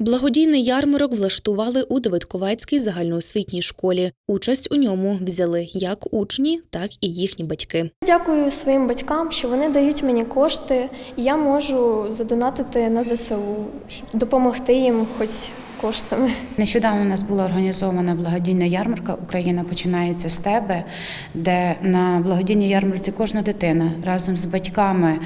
Благодійний ярмарок влаштували у Давидковецькій загальноосвітній школі. Участь у ньому взяли як учні, так і їхні батьки. Дякую своїм батькам, що вони дають мені кошти, і я можу задонатити на ЗСУ, допомогти їм хоч коштами. Нещодавно у нас була організована благодійна ярмарка Україна починається з тебе, де на благодійній ярмарці кожна дитина разом з батьками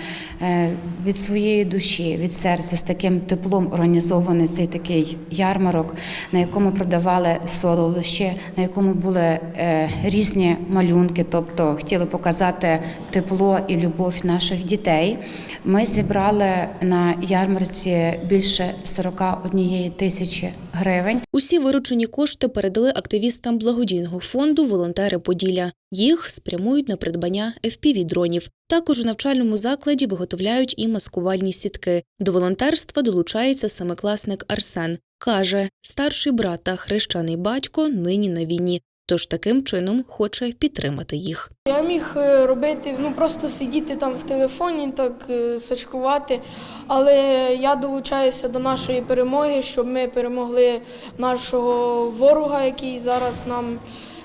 е, від своєї душі, від серця з таким теплом організований цей такий ярмарок, на якому продавали солодощі, на якому були е, різні малюнки, тобто хотіли показати тепло і любов наших дітей. Ми зібрали на ярмарці більше 41 тисячі гривень. Усі виручені кошти передали активістам благодійного фонду Волонтери Поділля. Їх спрямують на придбання FPV-дронів. Також у навчальному закладі виготовляють і маскувальні сітки. До волонтерства долучається семикласник Арсен. Каже, старший брат та хрещений батько нині на війні, тож таким чином хоче підтримати їх. Я міг е, робити, ну просто сидіти там в телефоні, так е, сачкувати. Але я долучаюся до нашої перемоги, щоб ми перемогли нашого ворога, який зараз нам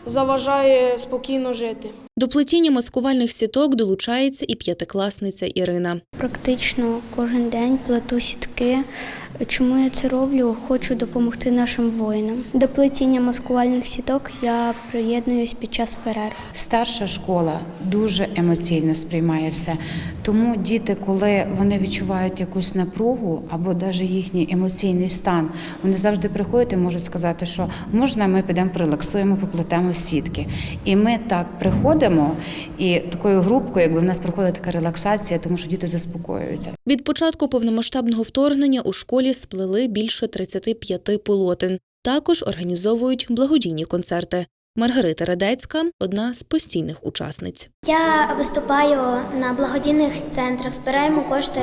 заважає спокійно жити. До плетіння маскувальних сіток долучається і п'ятикласниця Ірина. Практично кожен день плету сітки. Чому я це роблю? Хочу допомогти нашим воїнам. До плетіння маскувальних сіток я приєднуюсь під час перерв. Старша школа дуже емоційно сприймає все. Тому діти, коли вони відчувають якусь напругу або навіть їхній емоційний стан, вони завжди приходять і можуть сказати, що можна ми підемо прилаксуємо, поплетемо сітки. І ми так приходимо, і такою групкою, якби в нас проходить така релаксація, тому що діти заспокоюються. Від початку повномасштабного вторгнення у школі сплели більше 35 полотен. Також організовують благодійні концерти. Маргарита Радецька одна з постійних учасниць. Я виступаю на благодійних центрах, збираємо кошти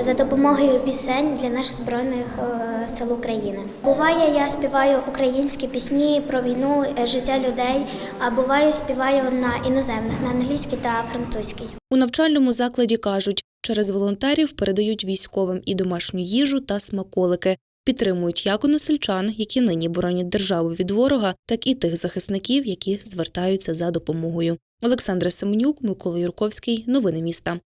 за допомогою пісень для наших збройних е, сил України. Буває, я співаю українські пісні про війну, е, життя людей, а буває, співаю на іноземних, на англійській та французькій. У навчальному закладі кажуть, через волонтерів передають військовим і домашню їжу та смаколики. Підтримують як односельчан, які нині боронять державу від ворога, так і тих захисників, які звертаються за допомогою. Олександра Семенюк, Микола Юрковський. Новини міста.